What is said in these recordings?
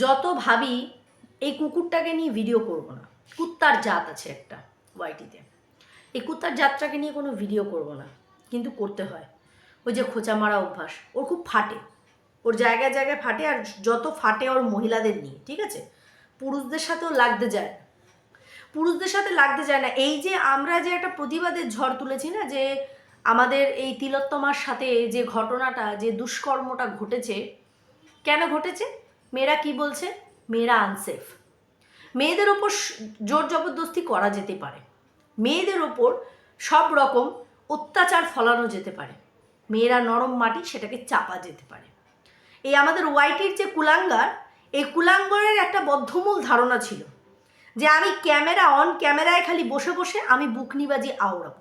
যত ভাবি, এই কুকুরটাকে নিয়ে ভিডিও করব না। কুত্তার জাত আছে একটা ওয়াইটিতে এই কুত্তার জাতটাকে নিয়ে কোনো ভিডিও করব না। কিন্তু করতে হয়। ওই যে খোঁচা মারা অভ্যাস, ওর খুব ফাটে। ওর জায়গায় জায়গায় ফাটে আর যত ফাটে ওর মহিলাদের নিয়ে, ঠিক আছে? পুরুষদের সাথেও লাগতে যায় পুরুষদের সাথে লাগতে যায় না। এই যে আমরা যে একটা প্রতিবাদের ঝড় তুলেছি না, যে আমাদের এই তিলোত্তমার সাথে যে ঘটনাটা, যে দুষ্কর্মটা ঘটেছে, কেন ঘটেছে? মেয়েরা কি বলছে? মেয়েরা আনসেফ মেয়েদের ওপর জোর জবরদস্তি করা যেতে পারে। মেয়েদের ওপর সব রকম অত্যাচার ফলানো যেতে পারে। মেয়েরা নরম মাটি সেটাকে চাপা যেতে পারে। এই আমাদের ওয়াইটির যে কুলাঙ্গার, এই কুলাঙ্গরের একটা বদ্ধমূল ধারণা ছিল যে আমি ক্যামেরা অন, ক্যামেরায় খালি বসে বসে আমি বুকনিবাজি আওড়াব।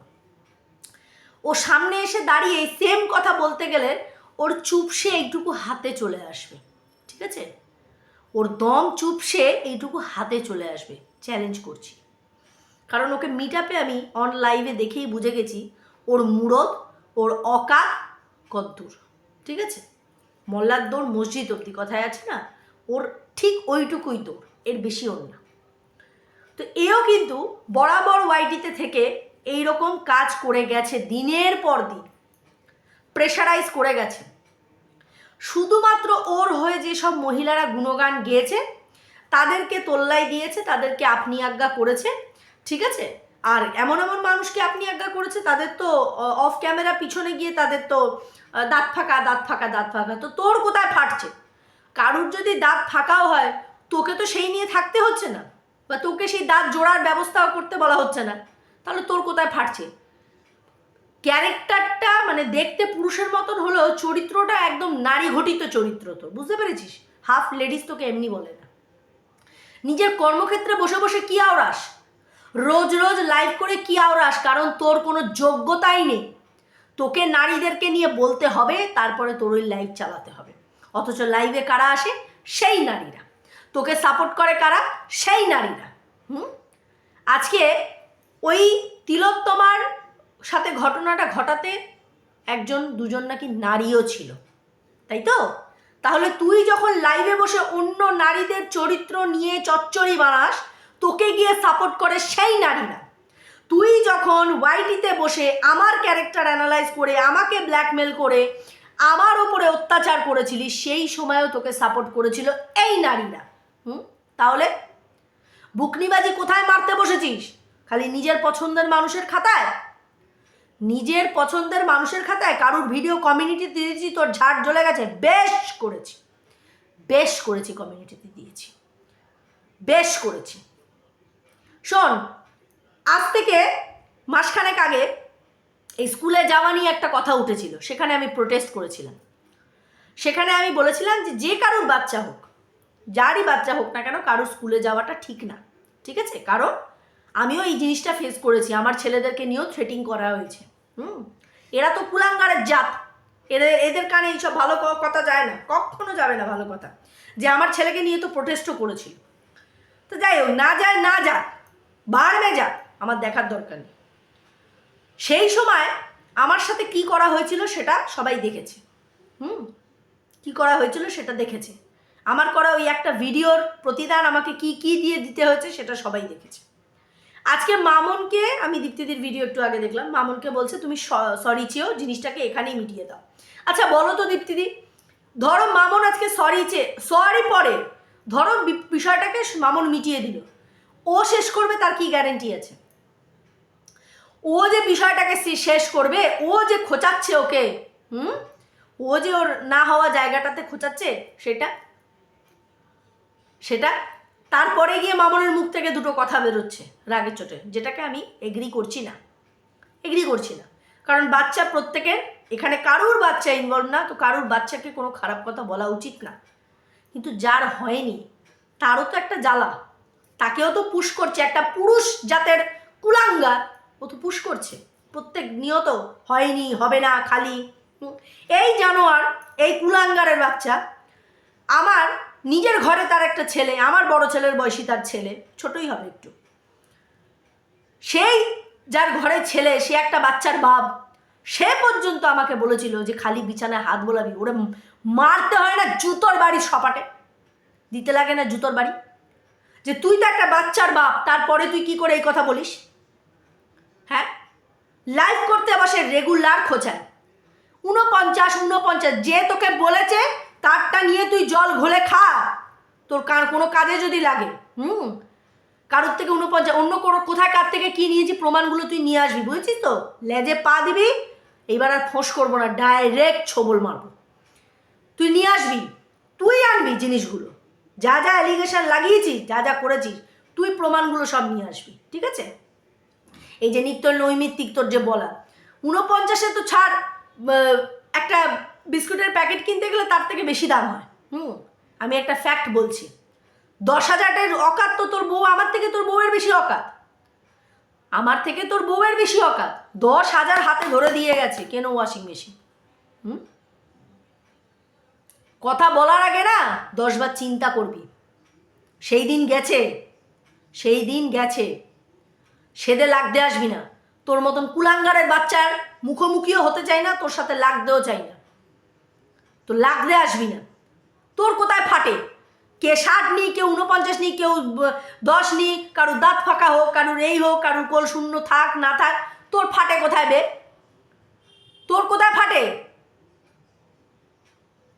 ও সামনে এসে দাঁড়িয়ে সেম কথা বলতে গেলে ওর চুপসে এইটুকু হাতে চলে আসবে। ঠিক আছে? ওর দম চুপসে এইটুকু হাতে চলে আসবে চ্যালেঞ্জ করছি। কারণ ওকে মিট আপে আমি অন লাইভে দেখেই বুঝে গেছি ওর মুরদ, ওর অকা কদ্দুর, ঠিক আছে? মল্লার দৌড় মসজিদ অব্দি, কথায় আছে না? ওর ঠিক ওইটুকুই দৌড়, এর বেশি ওর না। তো এও কিন্তু বরাবর ওয়াইটিতে থেকে এই রকম কাজ করে গেছে দিনের পর দিন প্রেশারাইজ করে গেছে। শুধুমাত্র ওর হয়ে যেসব মহিলারা গুণগান গেয়েছে, তাদেরকে তোল্লাই দিয়েছে, তাদেরকে আপনি আজ্ঞা করেছে, ঠিক আছে? আর এমন এমন মানুষকে আপনি আজ্ঞা করেছে, তাদের তো অফ ক্যামেরা পিছনে গিয়ে তাদের তো দাঁত ফাঁকা দাঁত ফাঁকা দাঁত ফাঁকা। তো তোর কোথায় ফাটছে? কারুর যদি দাঁত ফাঁকাও হয়, তোকে তো সেই নিয়ে থাকতে হচ্ছে না। বা তোকে সেই দাঁত জোড়ার ব্যবস্থাও করতে বলা হচ্ছে না। তাহলে তোর কোথায় ফাটছে? ক্যারেক্টারটা মানে দেখতে পুরুষের মতন হলেও চরিত্রটা একদম নারী ঘটিত চরিত্র তো, বুঝতে পেরেছিস? হাফ লেডিস তোকে এমনি বলে না। নিজের কর্মক্ষেত্রে বসে বসে কি আওড়াস? রোজ রোজ লাইভ করে কি আওড়াস? কারণ তোর কোনো যোগ্যতাই নেই। তোকে নারীদেরকে নিয়ে বলতে হবে, তারপরে তোর ওই লাইভ চালাতে হবে। অথচ লাইভে কারা আসে? সেই নারীরা। তোকে সাপোর্ট করে কারা? সেই নারীরা। হুম? আজকে ওই তিলোত্তমার সাথে ঘটনাটা ঘটাতে একজন, দুজন নাকি নারীও ছিল। তাই তো? তাহলে তুই যখন লাইভে বসে অন্য নারীদের চরিত্র নিয়ে চচ্চড়ি বানাস, তোকে গিয়ে সাপোর্ট করে সেই নারীরা তুই যখন ওয়াইটিতে বসে আমার ক্যারেক্টার অ্যানালাইজ করে, আমাকে ব্ল্যাকমেল করে, আমার ওপরে অত্যাচার করেছিলি, সেই সময়ও তোকে সাপোর্ট করেছিল এই নারীরা হুম? তাহলে বুকনিবাজি কোথায় মারতে বসেছিস? খালি নিজের পছন্দের মানুষের খাতায়? নিজের পছন্দের মানুষের খাতায় কারুর ভিডিও কমিউনিটিতে দিয়েছি, তোর ঝাড় জ্বলে গেছে। বেশ করেছি। বেশ করেছি কমিউনিটিতে দিয়েছি। বেশ করেছি। শোন, আজ থেকে মাসখানেক আগে এই স্কুলে যাওয়া নিয়ে একটা কথা উঠেছিল। সেখানে আমি প্রোটেস্ট করেছিলাম। সেখানে আমি বলেছিলাম যে যে কারুর বাচ্চা হোক, যারই বাচ্চা হোক না কেন, কারোর স্কুলে যাওয়াটা ঠিক না। ঠিক আছে? কারণ আমিও এই জিনিসটা ফেস করেছি। আমার ছেলেদেরকে নিয়েও থ্রেটিং করা হয়েছে। হুম। এরা তো কুলাঙ্গারের জাত। এদের এদের কানে এইসব ভালো কথা যায় না। কখনো যাবে না ভালো কথা। যে আমার ছেলেকে নিয়ে তো প্রোটেস্টও করেছিল। তো যাই হোক, না যায় না যায় বাড়বে যাক, আমার দেখার দরকার নেই। সেই সময় আমার সাথে কি করা হয়েছিল সেটা সবাই দেখেছে। হুম। কি করা হয়েছিল সেটা দেখেছে। আমার করা ওই একটা ভিডিওর প্রতিদান আমাকে কি কি দিয়ে দিতে হয়েছে সেটা সবাই দেখেছে। আজকে মামনকে, আমি দীপ্তিদির ভিডিও একটু আগে দেখলাম, মামনকে বলছে, তুমি সরি চেয়েও জিনিসটাকে এখানেই মিটিয়ে দাও। আচ্ছা বলো তো দীপ্তিদি, ধরো মামন আজকে সরি চেয়ে সরি পরে, ধরো বিষয়টাকে মামন মিটিয়ে দিল। ও শেষ করবে, তার কি গ্যারেন্টি আছে? ও যে বিষয়টাকে শেষ করবে, ও যে খোঁচাচ্ছে ওকে, হুম? ও যে ওর না হওয়া জায়গাটাতে খোঁচাচ্ছে, সেটা? সেটা তারপরে গিয়ে মামনের মুখ থেকে দুটো কথা বেরোচ্ছে রাগের চোটে, যেটাকে আমি এগ্রি করছি না। এগ্রি করছি না। কারণ বাচ্চা প্রত্যেকের, এখানে কারুর বাচ্চা ইনভলভ না, তো কারুর বাচ্চাকে কোনো খারাপ কথা বলা উচিত না। কিন্তু যার হয়নি, তারও তো একটা জ্বালা। তাকেও তো পুশ করছে, একটা পুরুষ জাতের কুলাঙ্গা ও তো পুশ করছে। প্রত্যেক নিয়ত হয়নি, হবে না, খালি। এই জানোয়ার, এই কুলাঙ্গারের বাচ্চা, আমার নিজের ঘরে তার একটা ছেলে, আমার বড় ছেলের বয়সী তার ছেলে, ছোটই হবে একটু। সেই যার ঘরে ছেলে, সে একটা বাচ্চার বাপ, সে পর্যন্ত আমাকে বলেছিল যে, খালি বিছানায় হাত বোলাবি, ওরে মারতে হয় না জুতোর বাড়ির সপাটে। দিতে লাগে না জুতোর বাড়ি। যে তুই তো একটা বাচ্চার বাপ, তারপরে তুই কি করে এই কথা বলিস? হ্যাঁ? লাইভ করতে বসে রেগুলার খোঁচায়। উনপঞ্চাশ উনপঞ্চাশ যে তোকে বলেছে তারটা নিয়ে তুই জল ঘোলে খা। তোর কার কোনো কাজে যদি লাগে। হুম? কারোর থেকে উনপঞ্চাশ অন্য কোনো কোথায় কার থেকে কি নিয়েছি, প্রমাণগুলো তুই নিয়ে আসবি, বুঝেছিস তো? লেজে পা দিবি, এইবার আর ফোঁস করব না ডাইরেক্ট ছবল মারবো। তুই নিয়ে আসবি, তুই আনবি জিনিসগুলো। যা যা অ্যালিগেশন লাগিয়েছিস, যা যা করেছিস, তুই প্রমাণগুলো সব নিয়ে আসবি, ঠিক আছে? এই যে নিত্য নৈমিত্তিক তোর যে বলা উনপঞ্চাশে তো ছাড় একটা বিস্কুটের প্যাকেট কিনতে গেলে তার থেকে বেশি দাম হয়। হুম। আমি একটা ফ্যাক্ট বলছি। দশ হাজারের অকাত তো তোর বউ আমার থেকে তোর বউয়ের বেশি অকাত। আমার থেকে তোর বউয়ের বেশি অকাত। দশ হাজার হাতে ধরে দিয়ে গেছে কেন ওয়াশিং মেশিন হুম? কথা বলার আগে না দশবার চিন্তা করবি। সেই দিন গেছে সেই দিন গেছে। সেদে লাগতে আসবি না। তোর মতন কুলাঙ্গারের বাচ্চার মুখোমুখিও হতে চাই না তোর সাথে লাগতেও চাই না। তো লাগতে আসবি না। তোর কোথায় ফাটে? কে ষাট নি কেউ উনপঞ্চাশ নি, কেউ দশ নি, কারুর দাঁত ফাঁকা হোক, কারুর এই হোক, কারুর কোল শূন্য থাক, না থাক, তোর ফাটে কোথায় বে? তোর কোথায় ফাটে?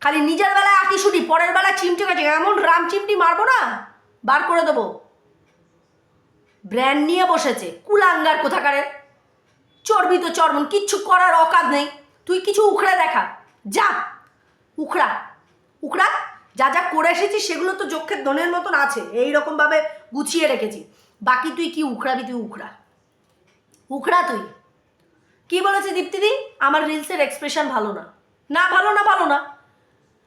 খালি নিজের বেলায় আটি শুটি পরের বেলায় চিমটে গেছে এমন রাম চিমটি মারবো না, বার করে দেবো। ব্র্যান্ড নিয়ে বসেছে, কুলাঙ্গার কোথাকারের চর্বি তো চর্বণ, কিচ্ছু করার অকাজ নেই, তুই কিছু উখড়ে দেখা, যা। উখড়া উখড়া, যা যা করে এসেছি সেগুলো তো যক্ষের ধনের মতন আছে এই রকমভাবে গুছিয়ে রেখেছি। বাকি তুই কি উখড়াবি, তুই উখড়া। উখড়া তুই। কি বলেছে দীপ্তিদি? আমার রিলসের এক্সপ্রেশন ভালো না। না, ভালো না ভালো না।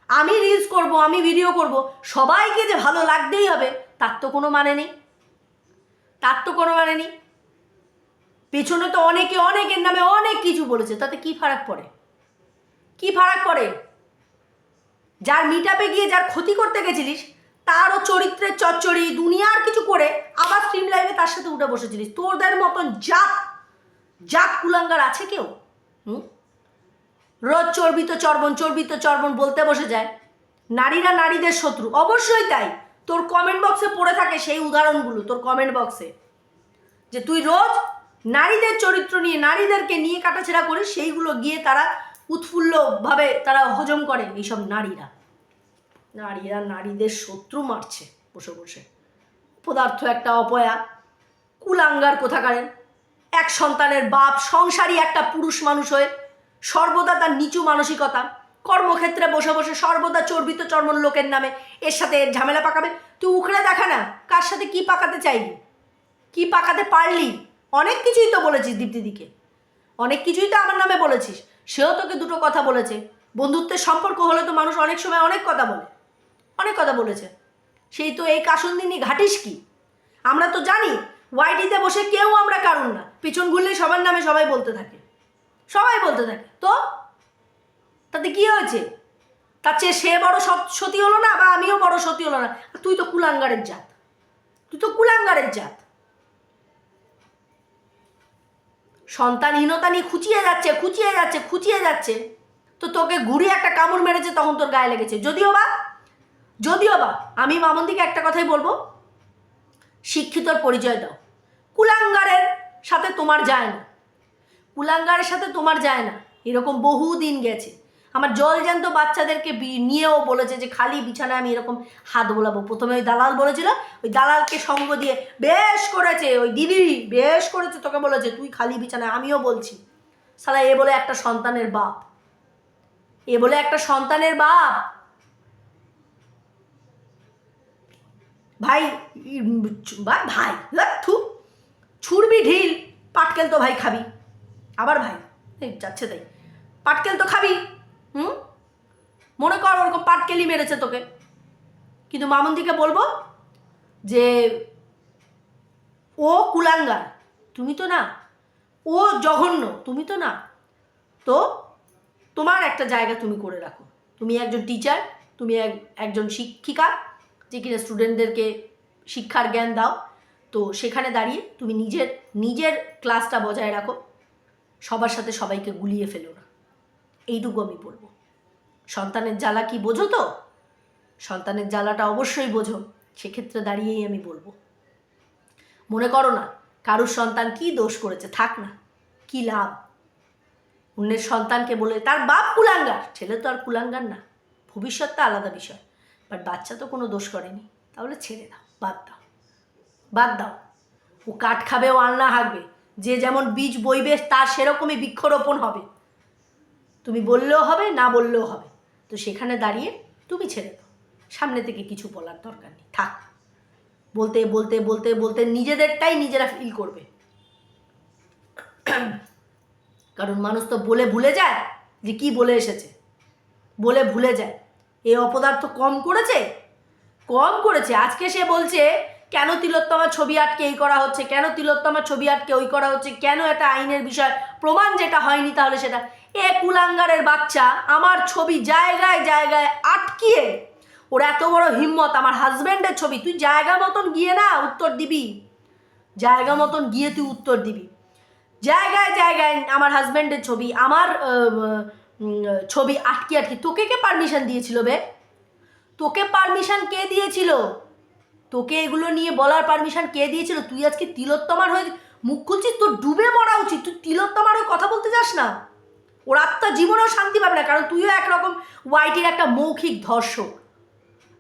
আমি রিলস করব, আমি ভিডিও করব, সবাইকে যে ভালো লাগতেই হবে, তার তো কোনো মানে নেই। তার তো কোনো মানে নেই। পেছনে তো অনেকে, অনেকের নামে অনেক কিছু বলেছে, তাতে কি ফারাক পড়ে? কি ফারাক পড়ে? যার মিটাপে গিয়ে যার ক্ষতি করতে গেছিলিস, তারও চরিত্রের চচ্চড়ি, দুনিয়ার কিছু করে আবার স্ট্রিম লাইভে তার সাথে উঠে বসেছিলিস। তোরদের মতন জাত জাত কুলাঙ্গার আছে কেউ? হুম? রোজ চর্বিত চর্বণ চর্বিত চর্বণ বলতে বসে যায়। নারীরা নারীদের শত্রু। অবশ্যই তাই। তোর কমেন্ট বক্সে পড়ে থাকে সেই উদাহরণগুলো, তোর কমেন্ট বক্সে যে তুই রোজ নারীদের চরিত্র নিয়ে, নারীদেরকে নিয়ে কাটাছেড়া করিস, সেইগুলো গিয়ে তারা উৎফুল্লভাবে তারা হজম করে এইসব নারীরা। নারীরা নারীদের শত্রু মারছে বসে বসে। পদার্থ একটা অপয়া, কুলাঙ্গার কোথাকারের এক সন্তানের বাপ সংসারী একটা পুরুষ মানুষ হয়ে সর্বদা তার নিচু মানসিকতা, কর্মক্ষেত্রে বসে বসে সর্বদা চর্বিত চর্মন লোকের নামে এর সাথে এর ঝামেলা পাকাবে। তুই উখড়ে দেখা না, কার সাথে কি পাকাতে চাইলি? কি পাকাতে পারলি? অনেক কিছুই তো বলেছিস দীপ্তিদিকে। অনেক কিছুই তো আমার নামে বলেছিস। সেও তোকে দুটো কথা বলেছে। বন্ধুত্বের সম্পর্ক হলে তো মানুষ অনেক সময় অনেক কথা বলে। অনেক কথা বলেছে। সেই তো এই কাসন্দিনী ঘাটিস কি? আমরা তো জানি ওয়াইটিতে বসে কেউ আমরা কারণ না। পিছন ঘুরলেই সবার নামে সবাই বলতে থাকে। সবাই বলতে থাকে। তো? তাতে কি হয়েছে? তার চেয়ে সে বড় সতী হলো না বা আমিও বড় সতী হলো না? তুই তো কুলাঙ্গারের জাত। তুই তো কুলাঙ্গারের জাত। সন্তানহীনতা নিয়ে খুঁচিয়ে যাচ্ছে খুঁচিয়ে যাচ্ছে খুঁচিয়ে যাচ্ছে। তো তোকে ঘুরে একটা কামড় মেরেছে, তখন তোর গায়ে লেগেছে। যদিও বা যদিও বা, আমি মামন্দিকে একটা কথাই বলব। শিক্ষিতর পরিচয় দাও। কুলাঙ্গারের সাথে তোমার যায় না। কুলাঙ্গারের সাথে তোমার যায় না। এরকম বহু দিন গেছে। আমার জল জ্যান্ত বাচ্চাদেরকে নিয়েও বলেছে যে খালি বিছানায় আমি এরকম হাত বোলাবো। প্রথমে ওই দালাল বলেছিল ওই দালালকে সঙ্গ দিয়ে বেশ করেছে ওই দিদি বেশ করেছে তোকে বলেছে তুই খালি বিছানায়। আমিও বলছি সালা এ বলে একটা সন্তানের বাপ। এ বলে একটা সন্তানের বাপ। ভাই ভাই ধ্যাৎ, থু ছুড়বি ঢিল পাটকেল তো ভাই খাবি। আবার ভাই যাচ্ছে তাই পাটকেল তো খাবি। হুম? মনে কর ওরকম পাটকেলই মেরেছে তোকে। কিন্তু মামন্দিকে বলব যে, ও কুলাঙ্গার, তুমি তো না, ও জঘন্য, তুমি তো না, তো তোমার একটা জায়গা তুমি করে রাখো। তুমি একজন টিচার তুমি এক, একজন শিক্ষিকা, যে কিনা স্টুডেন্টদেরকে শিক্ষার জ্ঞান দাও। তো সেখানে দাঁড়িয়ে তুমি নিজের নিজের ক্লাসটা বজায় রাখো। সবার সাথে সবাইকে গুলিয়ে ফেলো না। এইটুকু আমি বলব। সন্তানের জ্বালা কি বোঝো তো? সন্তানের জ্বালাটা অবশ্যই বোঝো, সেক্ষেত্রে দাঁড়িয়েই আমি বলব। মনে করো না, কারুর সন্তান কি দোষ করেছে, থাক না, কি লাভ? অন্যের সন্তানকে বলে, তার বাপ কুলাঙ্গার। ছেলে তো আর কুলাঙ্গার না ভবিষ্যৎটা আলাদা বিষয়। বাট বাচ্চা তো কোনো দোষ করেনি, তাহলে ছেড়ে দাও, বাদ দাও। বাদ দাও। ও কাঠ খাবে, ও আলনা হাঁকবে। যে যেমন বীজ বইবে, তার সেরকমই বৃক্ষরোপণ হবে। তুমি বললেও হবে, না বললেও হবে। তো সেখানে দাঁড়িয়ে তুমি ছেড়ে দাও। সামনে থেকে কিছু বলার দরকার নেই। থাক। বলতে বলতে বলতে বলতে নিজেদেরটাই নিজেরা ফিল করবে। কারণ মানুষ তো বলে ভুলে যায় যে কি বলে এসেছে। বলে ভুলে যায়। এ অপদার্থ কম করেছে? কম করেছে। আজকে সে বলছে, কেন তিলোত্তমার ছবি আটকে এই করা হচ্ছে? কেন তিলোত্তমার ছবি আটকে ওই করা হচ্ছে? কেন এটা আইনের বিষয়? প্রমাণ যেটা হয়নি তাহলে সেটা এ কুলাঙ্গারের বাচ্চা, আমার ছবি জায়গায় জায়গায় আটকিয়ে। ওর এত বড় হিম্মত, আমার হাজব্যান্ডের ছবি, তুই জায়গা মতন গিয়ে না উত্তর দিবি। জায়গা মতন গিয়ে তুই উত্তর দিবি। জায়গায় জায়গায় আমার হাজব্যান্ডের ছবি, আমার ছবি আটকে আটকে। তোকে কে পারমিশন দিয়েছিল বে? তোকে পারমিশন কে দিয়েছিল? তোকে এগুলো নিয়ে বলার পারমিশন কে দিয়েছিল? তুই আজকে তিলোত্তমার হয়ে মুখ খুলছিস? তোর ডুবে মরা উচিত। তুই তিলোত্তমার হয়ে কথা বলতে যাস না। ওর আত্মা জীবনেও শান্তি পাবে না, কারণ তুইও একরকম ওয়াইটির একটা মৌখিক ধর্ষক।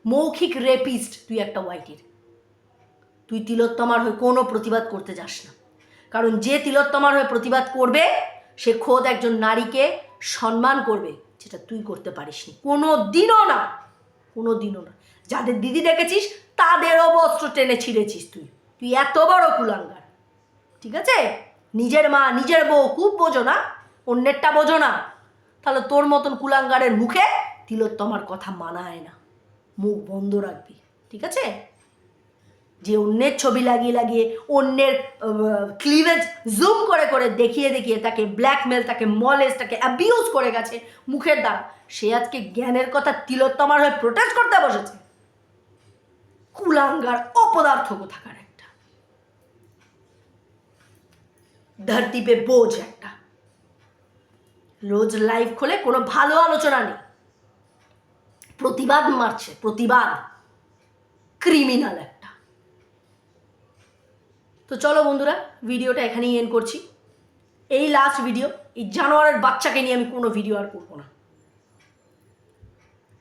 মৌখিক রেপিস্ট তুই একটা ওয়াইটির তুই তিলোত্তমার হয়ে কোনো প্রতিবাদ করতে যাস না। কারণ যে তিলোত্তমার হয়ে প্রতিবাদ করবে, সে খোদ একজন নারীকে সম্মান করবে, যেটা তুই করতে পারিসনি। কোনো দিনও না, কোনো দিনও না। যাদের দিদি দেখেছিস, তাদেরও বস্ত্র টেনে ছিঁড়েছিস তুই। তুই এত বড় কুলাঙ্গার। ঠিক আছে? নিজের মা, নিজের বউ, খুব বোঝো না? অন্যেরটা বোঝো না। তাহলে তোর মতন কুলাঙ্গারের মুখে তিলোত্তমার কথা মানায় না। মুখ বন্ধ রাখবি, ঠিক আছে? যে অন্যের ছবি লাগিয়ে লাগিয়ে অন্যের ক্লিভেজ জুম করে করে দেখিয়ে দেখিয়ে তাকে ব্ল্যাকমেল তাকে মলেজ তাকে অ্যাবিউজ করে গেছে মুখের দ্বারা। সে আজকে জ্ঞানের কথা তিলোত্তমার হয়ে প্রোটেস্ট করতে বসেছে। কুলাঙ্গার অপদার্থ কোথাকার একটা। ধরতি পে বোঝ একটা রোজ লাইভ খোলে, কোনো ভালো আলোচনা নেই। প্রতিবাদ মারছে, প্রতিবাদ। ক্রিমিনাল একটা। তো চলো বন্ধুরা ভিডিওটা এখানেই এন্ড করছি। এই লাস্ট ভিডিও এই জানোয়ারের বাচ্চাকে নিয়ে আমি কোনো ভিডিও আর করব না।